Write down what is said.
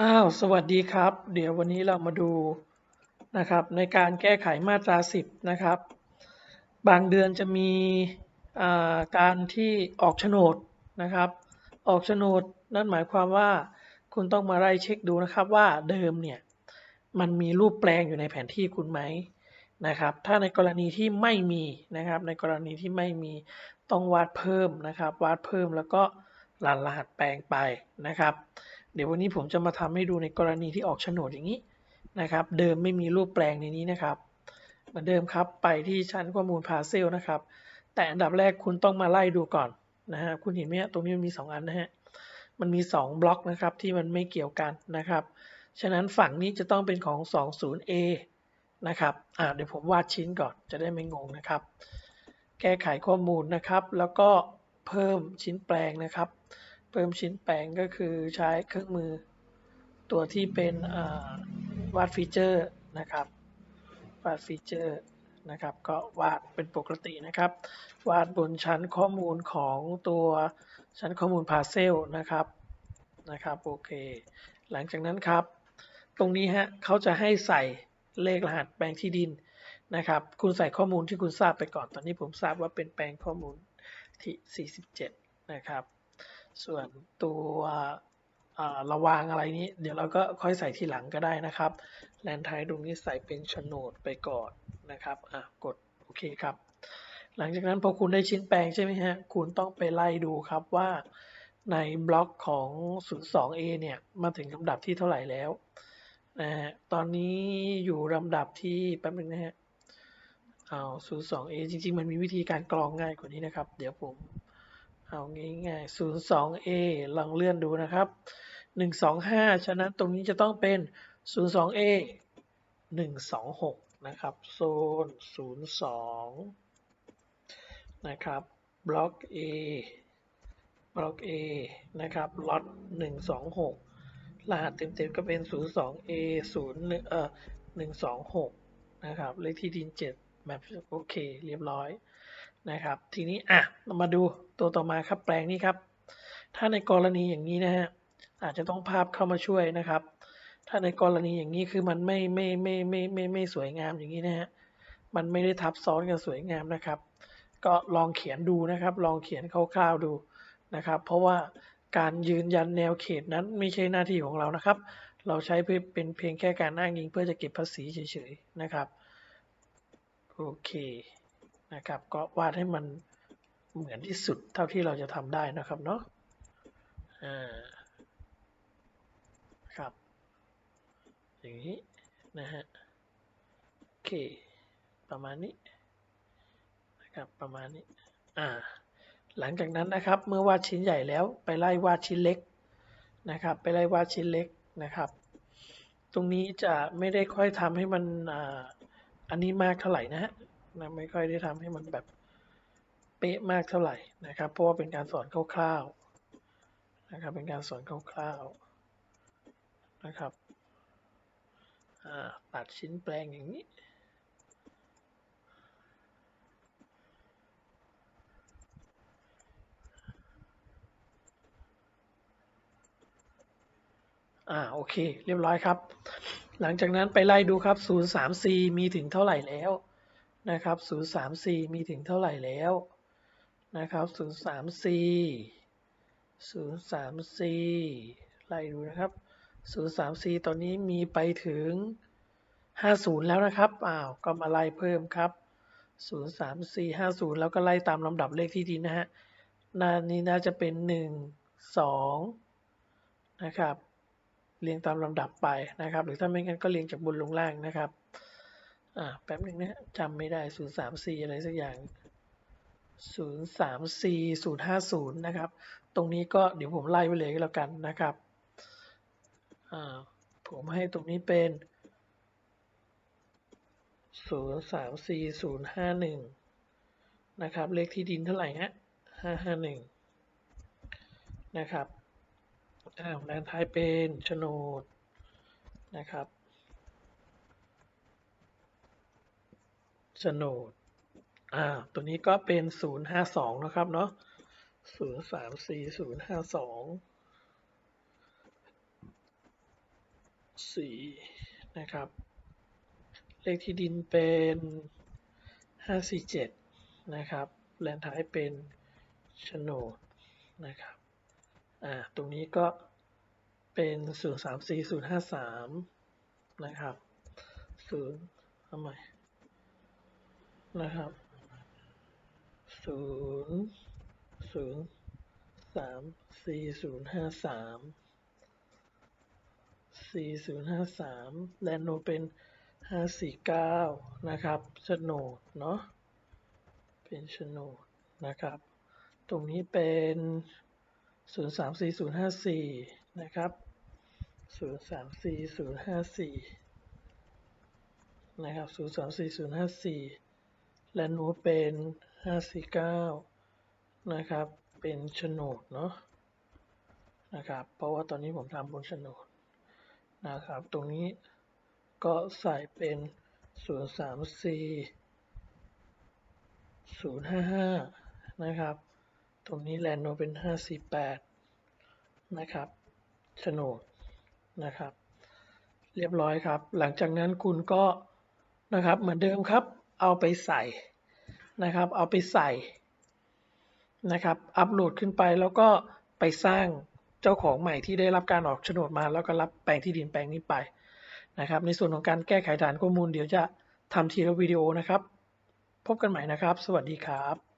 อ้าว สวัสดีครับ เดี๋ยววันนี้เรามาดูนะครับในการแก้ไขมาตรา 10 นะครับ บางเดือนจะมีอ่าการที่ออกโฉนดนะครับ ออกโฉนดนั่นหมายความว่าคุณต้องมาไล่เช็คดูนะครับว่าเดิมเนี่ยมันมีรูปแปลงอยู่ในแผนที่คุณไหมนะครับ ถ้าในกรณีที่ไม่มีนะครับ ในกรณีที่ไม่มีต้องวาดเพิ่มนะครับ วาดเพิ่มแล้วก็รันรหัสแปลงไปนะครับ เดี๋ยววันนี้ผมจะมาทำให้ดูในกรณีที่ออกโฉนดอย่างนี้นะครับ เดิมไม่มีรูปแปลงในนี้นะครับ เหมือนเดิมครับไปที่ชั้นข้อมูลพาเซลนะครับ แต่อันดับแรกคุณต้องมาไล่ดูก่อนนะฮะคุณเห็นไหมตรงนี้มันมี 2 อันนะฮะมันมี 2 บล็อกนะครับที่มันไม่เกี่ยวกันนะครับ ฉะนั้นฝั่งนี้จะต้องเป็นของ 20A นะครับอ่าเดี๋ยวผมวาดชิ้นก่อนจะได้ไม่งงนะครับ แก้ไขข้อมูลนะครับ แล้วก็เพิ่มชิ้นแปลงนะครับ เพิ่มชิ้นแปลงก็คือใช้เครื่องมือ ตัวที่เป็นวาดฟีเจอร์นะครับวาดฟีเจอร์นะครับก็วาดเป็นปกตินะครับ วาดบนชั้นข้อมูลของตัวชั้นข้อมูล Parcel นะครับนะครับโอเค หลังจากนั้นครับ ตรงนี้ฮะเขาจะให้ใส่เลขรหัสแปลงที่ดินนะครับ คุณใส่ข้อมูลที่คุณทราบไปก่อนตอนนี้ผมทราบว่าเป็นแปลงข้อมูลที่ 47 นะครับ ส่วนตัวระวางอะไรนี้ เดี๋ยวเราก็ค่อยใส่ทีหลังก็ได้นะครับ แลนไทยตรงนี้ใส่เป็นโฉนดไปก่อนนะครับอะกดโอเคครับ หลังจากนั้นพอคุณได้ชิ้นแปลงใช่ไหมฮะ คุณต้องไปไล่ดูครับว่าในบล็อกของ 02A เนี่ยมาถึงลำดับที่เท่าไหร่แล้วนะฮะตอนนี้อยู่ลำดับที่แป๊บนึงนะฮะเอา 02A จริง ๆ มันมีวิธีการกรองง่ายกว่านี้นะครับ เดี๋ยวผม เอาง่ายๆ 02A ลองเลื่อนดูนะครับ125ฉะนั้นตรงนี้จะต้องเป็น 02A 126นะครับโซน02นะครับบล็อก A บล็อก A นะครับล็อต126 รหัสเต็มๆก็เป็น 02A 01เอ่อ126 นะครับ เลขที่ดิน 7 แบบโอเค เรียบร้อย นะครับ ทีนี้อะเรามาดูตัวต่อมาครับแปลงนี้ครับ ถ้าในกรณีอย่างนี้นะฮะอาจจะต้องภาพเข้ามาช่วยนะครับ ถ้าในกรณีอย่างนี้คือมันไม่ไม่ไม่ไม่ไม่ไม่สวยงามอย่างนี้นะฮะมันไม่ได้ทับซ้อนกันสวยงามนะครับ ก็ลองเขียนดูนะครับ ลองเขียนคร่าวๆดูนะครับ เพราะว่าการยืนยันแนวเขตนั้นไม่ใช่หน้าที่ของเรานะครับ เราใช้เป็นเพียงแค่การอ้างอิงเพื่อจะเก็บภาษีเฉยๆนะครับ โอเค นะครับ ก็วาดให้มันเหมือนที่สุดเท่าที่เราจะทำได้นะครับเนาะอ่าครับ อย่างนี้นะฮะโอเค ประมาณนี้นะครับประมาณนี้อ่าหลังจากนั้นนะครับเมื่อวาดชิ้นใหญ่แล้วไปไล่วาดชิ้นเล็กนะครับ ไปไล่วาดชิ้นเล็กนะครับ ตรงนี้จะไม่ได้ค่อยทำให้มันอ่าอันนี้มากเท่าไหร่นะฮะ ไม่ค่อยได้ทำให้มันแบบเป๊ะมากเท่าไหร่นะครับ เพราะว่าเป็นการสอนคร่าวๆนะครับ เป็นการสอนคร่าวๆนะครับตัดชิ้นแปลงอย่างนี้อ่าโอเค เรียบร้อยครับ หลังจากนั้นไปไล่ดูครับ 03C มีถึงเท่าไหร่แล้ว นะครับ 03C มีถึงเท่าไหร่แล้วนะครับ 03C 03C ไล่ดูนะครับ 03C ตอนนี้มีไปถึง 50 แล้วนะครับ อ้าว ก็มาไล่เพิ่มครับ 03C 50 แล้วก็ไล่ตามลำดับเลขที่ดินนะฮะนานี้น่าจะเป็น 1 2 นะครับ เรียงตามลำดับไปนะครับ หรือถ้าไม่งั้นก็เรียงจากบนลงล่างนะครับ อ่าแป๊บนึงนะจำไม่ได้ 034 อะไรสักอย่าง 034 050 นะครับ ตรงนี้ก็เดี๋ยวผมไล่ไปเลยก็แล้วกันนะครับผมให้ตรงนี้เป็น 034 051 นะครับ เลขที่ดินเท่าไหร่ฮะ 551 นะครับอ้าวด้านท้ายเป็นโฉนดนะครับ ฉนดอ่าตัวนี้ก็เป็น 052 นะครับเนาะ034 052สี่นะครับ เลขที่ดินเป็นห้าสี่เจ็ดนะครับแลนท้ายเป็นโฉนดนะครับอ่าตรงนี้ก็เป็นศูนย์สามสี่ศูนะครับศูนย์ทำไม นะครับศูนย์ศูนย์สามสี่ศูนย์ห้าสามสี่ศูนย์ห้าสามแลนโนเป็นห้าสี่เก้านะครับโฉนดเนาะเป็นโฉนดนะครับ ตรงนี้เป็นศูนย์สามสี่ศูนย์ห้าสี่นะครับศูนย์สามสี่ศูนย์ห้าสี่นะครับศูนย์สามสี่ศูนย์ห้าสี่ แลนโนเป็นห้าสี่เก้านะครับ เป็นโฉนดเนาะนะครับ เพราะว่าตอนนี้ผมทำบนโฉนดนะครับ ตรงนี้ก็ใส่เป็นศูนย์สามสี่ศูนย์ห้าห้านะครับ ตรงนี้แลนโนเป็นห้าสี่แปดนะครับโฉนดนะครับ เรียบร้อยครับ หลังจากนั้นคุณก็นะครับเหมือนเดิมครับ เอาไปใส่นะครับ เอาไปใส่นะครับ อัปโหลดขึ้นไปแล้วก็ไปสร้างเจ้าของใหม่ที่ได้รับการออกโฉนดมา แล้วก็รับแปลงที่ดินแปลงนี้ไปนะครับ ในส่วนของการแก้ไขฐานข้อมูลเดี๋ยวจะทำทีละวิดีโอนะครับ พบกันใหม่นะครับ สวัสดีครับ